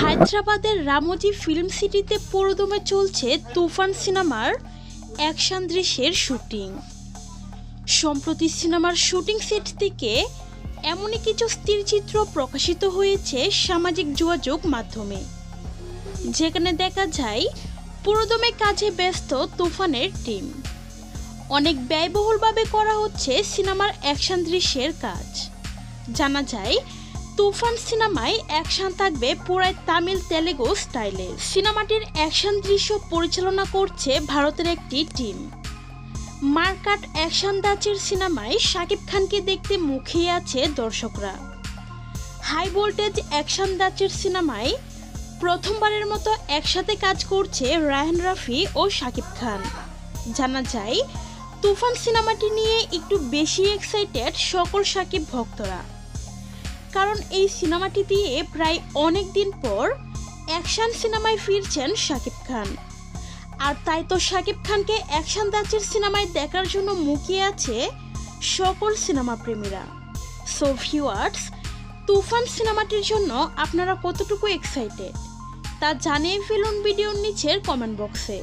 হায়দ্রাবাদের রামোজি ফিল্ম সিটিতে পুরোদমে চলছে তুফান সিনেমার অ্যাকশন দৃশ্যের শুটিং। সম্প্রতি সিনেমার শুটিং সেট থেকে এমনই কিছু স্থিরচিত্র প্রকাশিত হয়েছে সামাজিক যোগাযোগ মাধ্যমে। যেখানে দেখা যায়, পুরোদমে কাজে ব্যস্ত তুফানের টিম অনেক ব্যয়বহুলভাবে করা হচ্ছে সিনেমার অ্যাকশন দৃশ্যের কাজ। জানা যায়, তুফান সিনেমায় অ্যাকশন থাকবে পুরাই তামিল তেলেগু স্টাইলে। সিনেমাটির অ্যাকশন দৃশ্য পরিচালনা করছে ভারতের একটি টিম। মার্কাট অ্যাকশন দাচের সিনেমায় শাকিব খানকে দেখতে মুখিয়ে আছে দর্শকরা। হাই ভোল্টেজ অ্যাকশন দাচের সিনেমায় প্রথমবারের মতো একসাথে কাজ করছে রায়হান রাফি ও শাকিব খান। জানা যায় তুফান সিনেমাটি নিয়ে একটু বেশি এক্সাইটেড সকল সাকিব ভক্তরা। কারণ এই সিনেমাটি দিয়ে প্রায় অনেক দিন পর অ্যাকশন সিনেমায় ফিরছেন শাকিব খান। আর তাই তো শাকিব খানকে অ্যাকশন দাচের সিনেমায় দেখার জন্য মুখিয়ে আছে সকল সিনেমা প্রেমীরা। সো ভিউয়ার্স তুফান সিনেমাটির জন্য আপনারা কতটুকু এক্সাইটেড তা জানিয়ে ফেলুন ভিডিওর নিচের কমেন্ট বক্সে